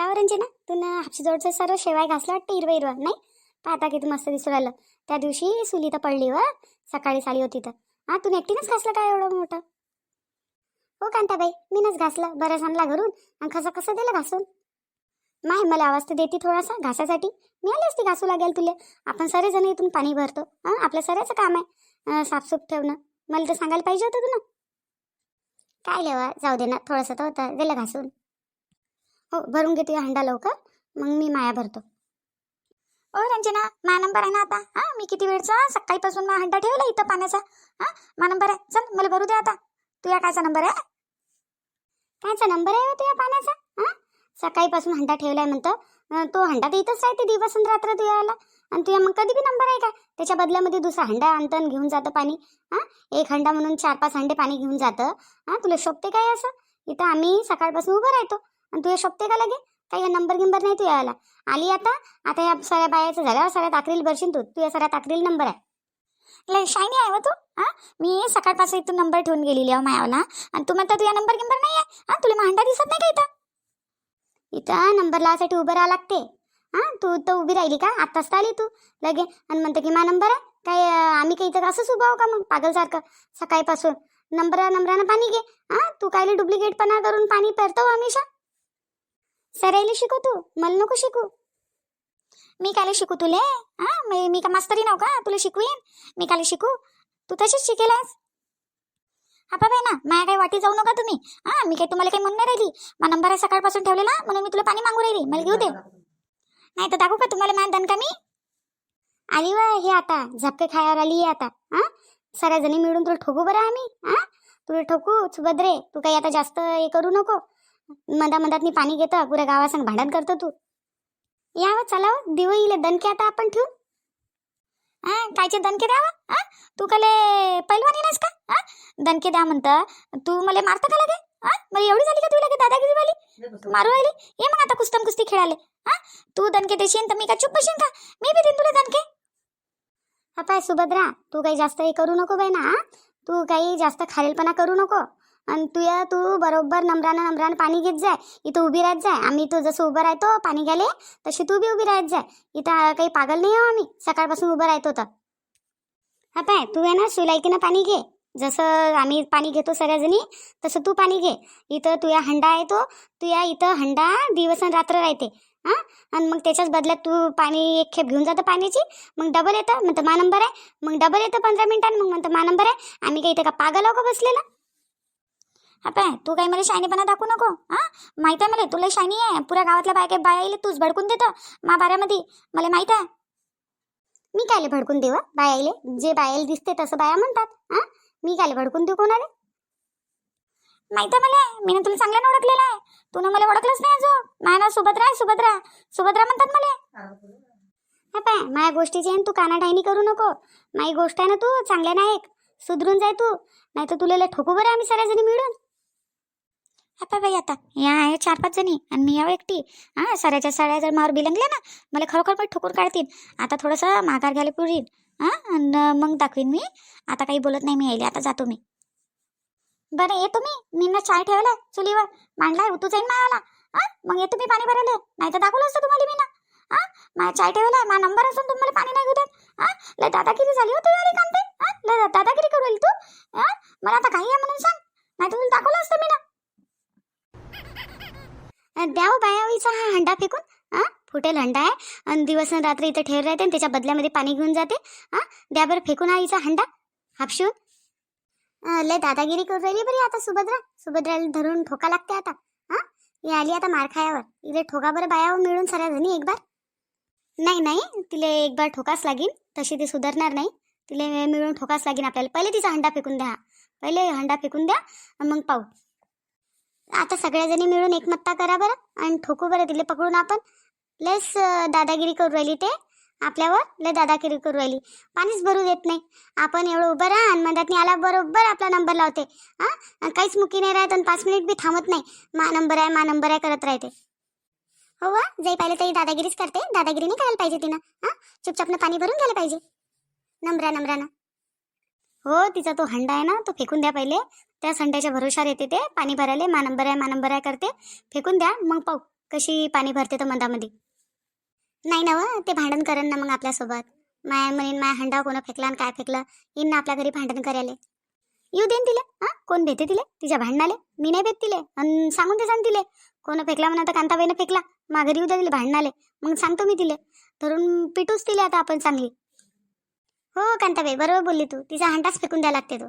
का रंजना ना तू ना हापशीजवळचं सर्व शेवाय घासलं वाटतं हिरवं हिरवं नाही? पाहता किती मस्त दिसू राहिलं. त्या दिवशी सुली तर पडली व सकाळी साली होती तर. हा तू एकटीनंच घासलं काय एवढं मोठं? हो कांताबाई मीनच घासलं. बरं सांगला घरून. आणि कसं कसं दिलं घासून. माय मला आवाज तर देते थोडासा घासासाठी. मी आली असती घासू लागेल तुले. आपण सरे जण इथून पाणी भरतो. हां आपल्या सऱ्याचं काम आहे. साफसूफ ठेवणं. मला तर सांगायला पाहिजे होतं तू ना काय लेवा जाऊ दे ना. थोडंसं तर होतं. दिलं घासून. हो भरून घेते हंडा लवकर. मग मी माया भरतो. ओ रंजना मा नंबर आहे ना आता? हा मी किती वेळचा? सकाळीपासून मा हंडा ठेवला इथं पाण्याचा. हा मा नंबर आहे. चल मला भरू दे आता. तुझ्या कायचा नंबर आहे? कायचा नंबर आहे हो तुझ्या पाण्याचा? हा सकाळीपासून हंडा ठेवलाय म्हणतं. तो हंडा तर इथंच राहते दिवस आणि रात्र तुझ्याला आणि तुझ्या मग कधी बी नंबर आहे का? त्याच्या बदल्यामध्ये दुसरा हंडा आणतं आणि घेऊन जातं पाणी. हा एक हंडा म्हणून चार पाच हंडे पाणी घेऊन जातं. हा तुला शोभते काय असं? इथं आम्ही सकाळपासून उभं राहतो. आणि तुझ्या शोभते का लगे? काही नंबर गिंबर नाही तुझ्या याला आली आता? आता या साऱ्या बायाचं झाल्यावर साऱ्या ताकरील भरशील तू. तुझ्या साऱ्या ताकरील नंबर आहे. लय शायनी आहे व तू. हा? मी सकाळपासून इथून नंबर ठेवून गेलेली आहे मायावला आणि तू म्हणता तुझ्या नंबर गिंबर नाही आहे? हा? तुला मांडा दिसत नाही का इथं? इथं नंबर लावासाठी उभं राहा लागते. हा? तू तर उभी राहिली का? आत्ताच तर आली तू. लगे. आणि म्हणतं की मा नंबर आहे? काय आम्ही काही इथं असंच उभं आहो का मग? पागलसारखं. सकाळपासून. नंबर नंबरानं पाणी घे. हा? तू कायले डुप्लिकेटपणा करून पाणी पेरतो हमेशा? सरायला शिकू तू? मला नको शिकू. मी काले शिकू तुले? हा? मी मी का मास्तरी नव का? तुला शिकवीन? मी काले शिकू? तू तशीच शिकेलास हा बाबा ना माझ्या काही वाटी जाऊ नका तुम्ही. हा मी काही तुम्हाला काही म्हणून नाही राहिली. मा नंबर आहे सकाळपासून ठेवलेला म्हणून मी तुला पाणी मागू राहिली. मला घेऊ दे. नाही तर दाखवू का तुम्हाला मॅन दणका मी? आली वा हे आता झपके खायावर आली आहे आता. हा? सगळ्या जणी मिळून तुला ठोकू बरं आम्ही. हा? तुला ठोकू सुभद्रे तू काही आता जास्त हे करू नको. मधा मधात मी पाणी घेतं पुऱ्या गावासंग भांडण करतो तू. यावं चलावं हो, दिव येईल दणके आता आपण ठेवू हा कायचे दणके द्यावा? हा तू कले पैलवानी नाहीस का? हा दणके द्या म्हणतं. तू मला मारता का लगे? हा मला एवढी झाली का तुला लगे दादागिरी वाली मारू राहिली? ये मग आता कुस्तम कुस्ती खेळाले. हा तू दणके देशील तर मी का चुप बशीन का? मी बी देईन तुला दणके. हा पाय सुभद्रा तू काही जास्त हे करू नको बाई ना तू काही जास्त खालीलपणा करू नको. आणि तुया तू बरोबर नम्रानं नम्रानं पाणी घेत जाय. इथं उभी राहत जाय. आम्ही तू जसं उभं राहतो पाणी घ्याले तशी तू बी उभी राहत जाय. इथं काही पागल नाही आहो आम्ही. सकाळपासून उभं राहतो तर. हा पाय तू आहे ना शिलाईकीनं पाणी घे. जसं आम्ही पाणी घेतो सगळ्याजणी तसं तू पाणी घे. इथं तुया हंडा आहे तो तुया इथं हंडा दिवस आणि रात्र राहते. हां? आणि मग त्याच्याच बदल्यात तू पाणी एक खेप घेऊन जातं पाण्याची. मग डबल येतं म्हणतं मा नंबर आहे. मग डबल येतं पंधरा मिनिटांनी मग म्हणतं मा नंबर आहे. आम्ही काही इथं का पागल आहो का बसलेला? हा पाय तू काही मला शायनीपणा दाखवू नको हां? माहीत आहे मला तुला शायनी आहे. पुऱ्या गावातल्या बायका बाया येईल तूच भडकून देतं मा बाऱ्यामध्ये मला माहीत आहे. मी कायले भडकून देऊ बाया बायाले जे बायाला दिसते तसं बाया म्हणतात हां? मी कायले भडकून देऊ कोणाला? माहीत आहे मला? मी तुला चांगल्यानं ओळखलेला आहे. तू ना मला ओळखलंच नाही अजून. नाही ना सुभद्रा आहे सुभद्रा. सुभद्रा म्हणतात मला. हा पाय माझ्या गोष्टीची आहे तू कानाडायनी करू नको. माझी गोष्ट आहे ना तू चांगल्या नाही ऐक सुधरून जाय तू. नाही तर तुला ठोकू बरं आम्ही सगळ्याजणी मिळून. हा पाय बाई आता. या आहे चार पाच जणी आणि मी यावं एकटी. हा सऱ्याच्या सळ्या जर मावर बिलंगल्या ना मला खरोखर पण ठोकून काढतील. आता थोडंसं माघार घ्यायला पुरीन. हा आणि मग दाखवीन मी. आता काही बोलत नाही मी यायले. आता जातो मी. बरं येतो मी मी ना चाय ठेवलाय चुलीवर मांडलाय उतू जाईन मायाला. हा? मग येतो मी पाणी भरायला. नाही तर दाखवलं असतं तुम्हाला मी ना हा? माझ्या चाय ठेवलाय मा नंबर असून तुम्हाला पाणी नाही घेऊ हा? लय दादागिरी झाली होती अरे कांते हा? लय दादागिरी करू तू. हा? मला आता काही आहे म्हणून सांग. नाही तुम्ही तुला दाखवलं असतं मी ना द्याव बायावीचा हा हंडा फेकून. हा? फुटेल हंडा आहे. आणि दिवस रात्री इथे ठेर राहते आणि त्याच्या बदल्यामध्ये पाणी घेऊन जाते. हा? द्या बरं फेकून आईचा हंडा. हापशून. लय दादागिरी करू राहिली बरी आता सुभद्रा. सुभद्राला धरून ठोका लागते आता. हा? ही आली आता मार खायावर. इथे ठोका बरं बायावर मिळून सऱ्या जणी एक बार नाही नाही. तिला एक बार ठोकाच लागेल तशी ती सुधारणार नाही. तिला मिळून ठोकाच लागेल आपल्याला. पहिले तिचा हंडा फेकून द्या. पहिले हंडा फेकून द्या मग पाहू. आता सगळ्याजणी मिळून एकमत्ता करा बरं. आणि ठोकू बरं तिला पकडून आपण. लस दादागिरी करू राहिली ते. आपल्यावर? लय दादागिरी करू राहिली. पाणीच भरू देत नाही. आपण एवढं उभं राहा आणि म्हणतात आला बरोबर आपला नंबर लावते. हा? आणि काहीच मुकी नाही राहत आणि पाच मिनिट बी थांबत नाही. मा नंबर आहे मा नंबर आहे करत राहते. हो वा जाई पाहिलं तरी दादागिरीच करते. दादागिरी नाही करायला पाहिजे तिनं. हां? चुपचापनं पाणी भरून घ्यायला पाहिजे. नंबरा नंबरानं हो तिचा तो हंडा आहे ना तो फेकून द्या पहिले. त्या संड्याच्या भरोशावर येते ते. पाणी भरायला मा नंबर आहे मा नंबर आहे करते. फेकून द्या. मग पाहू कशी पाणी भरते तर मंदामध्ये. नाही ना व ते भांडण करेन ना मग आपल्यासोबत. माय म्हणेन माय हंडा कोणा फेकला आणि काय फेकलं? येईन ना आपल्या घरी भांडण करायला. येऊ देन तिले हा कोण भेटे तिले? तिच्या भांडणाले? मी नाही भेट तिले. आणि सांगून दे सांग तिले. कोण फेकला म्हणा तर कांताबाईनं फेकला. माघारी येऊ द्या तिले भांडणाले. मग सांगतो मी तिले. धरून पिटूच तिले आता आपण चांगली. हो कांताबाई बरोबर बोलली तू. तिचा हंडाच फेकून द्यायला लागते तो.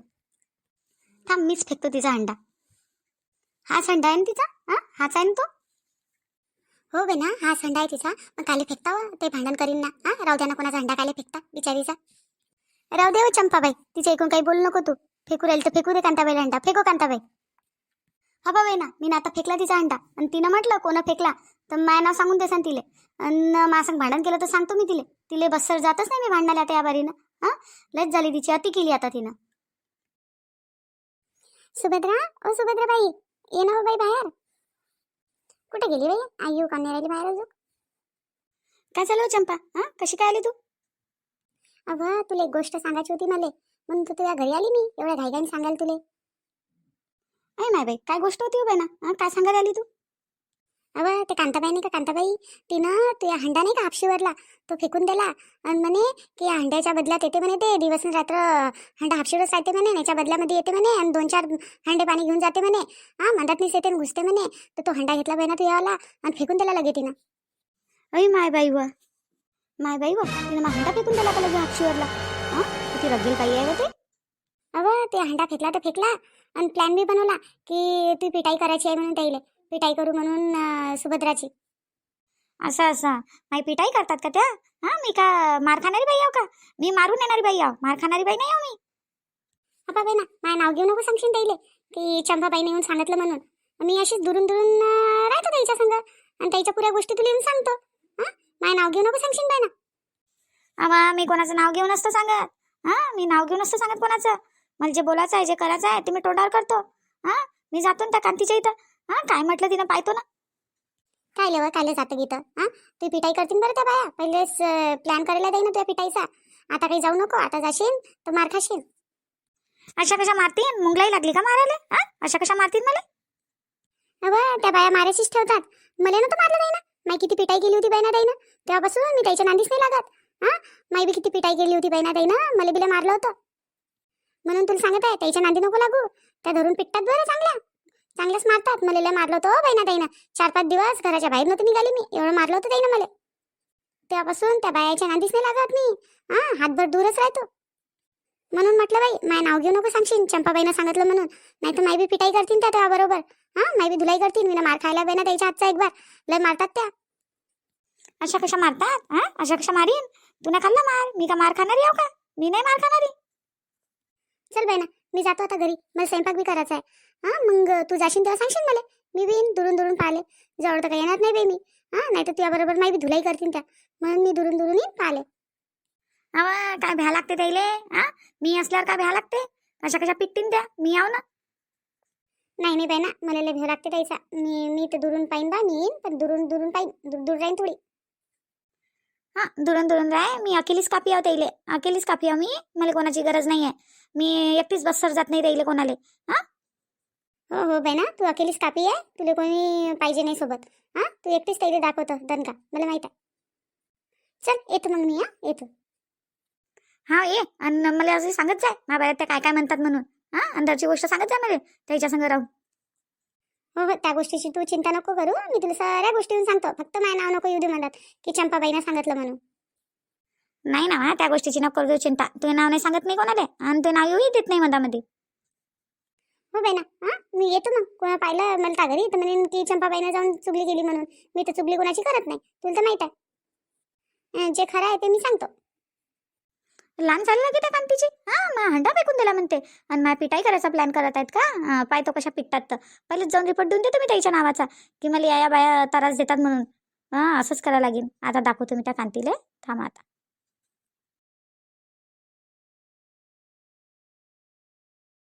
थांब मीच फेकतो तिचा हंडा. हाच हंडा आहे ना तिचा? हा हाच आहे ना तो? हो गे ना हा हंडा आहे तिचा. मग काले फेकता हो, ते भांडण करीन ना. हा राहू द्या ना कोणाचा हंडा काले फेकता बिचारीचा. राहू दे हो चंपाबाई तिच्या ऐकून काही बोलू नको तू. फेकू राहील तर फेकू दे कांताबाईला अंडा फेको कांताबाई. हा बाबाई ना मी ना आता फेकला तिचा अंडा. आणि तिनं म्हटलं कोणं फेकला? तर माय नाव सांगून दे सांग तिले आणि मासंग भांडण केलं तर सांगतो मी तिले. तिले बससर जातच नाही मी भांडणाला आता या बारीनं. हा लज झाली तिची अति केली आता तिनं. सुभद्रा ओ सुभद्रा बाई ये ना हो बाई बाहेर. कुठे गेली बाई? आई येऊ का नाही राहिली बाहेर अजून? काय चालू हो चंपा? हा? कशी काय आली तू? अगं तुला एक गोष्ट सांगायची होती मला. म्हणून तू तुझ्या घरी आली मी. एवढ्या घाईघाईने सांगाल तुले. अय माय बाई काय गोष्ट होती हो बाई ना? हा, काय सांगायला आली तू? अव ते कांताबाई नाही का? कांताबाई तिनं तुझ्या हंडा नाही का हापशीवरला? तो फेकून दिला. आणि म्हणे की या हंड्याच्या बदल्यात येते म्हणे ते. दिवस रात्र हंडा हापशीवरच राहते म्हणे याच्या बदल्यामध्ये येते म्हणे. आणि दोन चार हंडे पाणी घेऊन जाते म्हणे. हा मंदातनीच येते आणि घुसते म्हणे. तर तो हंडा घेतला बाई ना तुझ्यावाला आणि फेकून दिला लगे तिनं. अय माय बाई वा. माय बाई वा तिनं मग हंडा फेकून दिला का लगे हापशीवरला. हा किती रगेल बाई आहे ते. अव ते हंडा फेकला तर फेकला. आणि प्लॅन बी बनवला की ती पिटाई करायची आहे म्हणून त्याईले. पिटाई करू म्हणून सुभद्राची. असं असं. माई पिटाई करतात का त्या? हा मी का मार खाणारी बाई आहो का? मी मारून येणारी बाई आहो. मार खाणारी बाई नाही आहो मी. अप्पा बाई ना माझं नाव घेऊ नको सांगशील त्याईले. की चंपाबाईने येऊन सांगितलं म्हणून. मी अशीच दुरून दुरून राहतो त्याच्या संग. आणि त्याच्या पुऱ्या गोष्टी तुला येऊन सांगतो. हा? माझं नाव घेऊ नको सांगशील बाई ना. आवा मी कोणाचं नाव घेऊन असतो सांगत. हा? मी नाव घेऊन असतो सांगत कोणाचं. मला जे बोलायचं आहे जे करायचं आहे ते मी तोंडावर करतो. हा? मी जातो ना त्या कांतीच्या इथं. हा काय म्हटलं तिनं? पाहतो ना. काय लेवं कायले जातं गीतं? हा? तू पिटाई करतीन बरं त्या बाया? पहिलेच प्लॅन करायला जाई ना तुझ्या पिटाईचा आता काही जाऊ नको आता जाशील तर मार खाशील. अशा कशा मारतीन? मुंगलाई लागली का मारायला? हा? अशा कशा मारतीन मला? अबा त्या बाया मारायचीच ठेवतात. मला ना तर मारलं नाही ना. माई किती पिटाई केली होती ना ताईनं? तेव्हापासून मी त्याच्या नांदीच नाही लागत. हा? माई बी किती पिटाई केली होती ना ताईनं? मला बिला मारलं होतं. म्हणून तुला सांगत आहे त्याच्या नांदी नको लागू. त्या धरून पिटतात बरं चांगल्या. चांगलंच मारतात मला लय मारलं होतं हो बहिणा ना ताईनं. चार पाच दिवस घराच्या बाहेर नव्हतं निघाली मी. एवढं मारलं होतं ताईनं मला. तेव्हापासून त्या बायाच्या नांदीच नाही लागत मी. हा हातभर दूरच राहतो. म्हणून म्हटलं बाई माय नाव घेऊ नको सांगशील चंपाबाईनं सांगितलं म्हणून. नाही तर माय बी पिटाई करतील त्या तेव्हा बरोबर हा माय बी धुलाई करतील मी मार खायला बाई ना त्याच्या हातचा एक बार. लय मारतात त्या. अशा कशा मारतात? हा अशा कशा मारीन? तू ना खाल्ला मार? मी का मार खाणारी आहो का? मी नाही मार खाणारी. चल बाई ना मी जातो आता घरी. मला स्वयंपाक बी करायचा आहे. हा मग तू जाशील तेव्हा सांगशील मला. मी बी दुरून दुरून पाहिले जवळ तर काही येणार नाही बाई मी. हा नाही तर तुझ्याबरोबर माय बी धुलाई करतील त्या. म्हणून मी दुरून दुरून येईन पाहिले अवा काय भ्या लागते त्याईले? हा मी असल्यावर काय भ्या लागते? कशा कशा पिकतीन त्या? मी आव ना. नाही नाही बाई ना मला लय भ्या लागते त्याचा मी मी तर दुरून पाहिन बा मी येईन पण दुरून दुरून पाहिन. दूर दूर राहीन थोडी. हा दुरून दुरून राय. मी अकेलीच कापी आहो त्याईले. अकेलीच कापी आहो मी. मला कोणाची गरज नाही आहे मी एकटीच बस्सर जात नाही राहिले कोणाले. हा? हो हो बाई तू अकेलीच कापी आहे. तुला कोणी पाहिजे नाही सोबत. हा? तू एकटीच त्याईले दाखवतो दणका. मला माहीत आहे. चल येतो मग मी हा? येतो. हा ये. आणि मला असं सांगत जाय. महाभारत त्या काय काय म्हणतात म्हणून. हा? अंदरची गोष्ट सांगत जाय मला. त्याच्या संग राहून. हो हो त्या गोष्टीची तू चिंता नको करू. मी तुला साऱ्या गोष्टी सांगतो. फक्त माझं नाव नको येऊ दे म्हणतात की चंपाबाईनं सांगितलं म्हणून. नाही ना त्या गोष्टीची नको करू चिंता. तुझे नाव नाही सांगत नाही कोणाला? आणि ते नाव येऊ देत नाही मधामध्ये हो बाई ना हा? मी येतो मग. कोणा पाहिलं मला त्या घरी? तर म्हणेन की चंपाबाईनं जाऊन चुगली गेली म्हणून. मी तर चुगली कोणाची करत नाही. तुला तर माहीत आहे. अं, जे खरं आहे ते मी सांगतो. लहान चाललं की त्या कांतीची? हा मग हंडा फेकून दिला म्हणते. आणि माझ्या पिटाई करायचा प्लॅन करत आहेत का? पाय तो कशा पिटतात तर. पहिलेच जाऊन रिपोर्ट देऊन देतो मी त्याच्या नावाचा. की मला या या बाया त्रास देतात म्हणून. हा असंच करायला लागेल. आता दाखवतो मी त्या कांतीला. थांबा आता.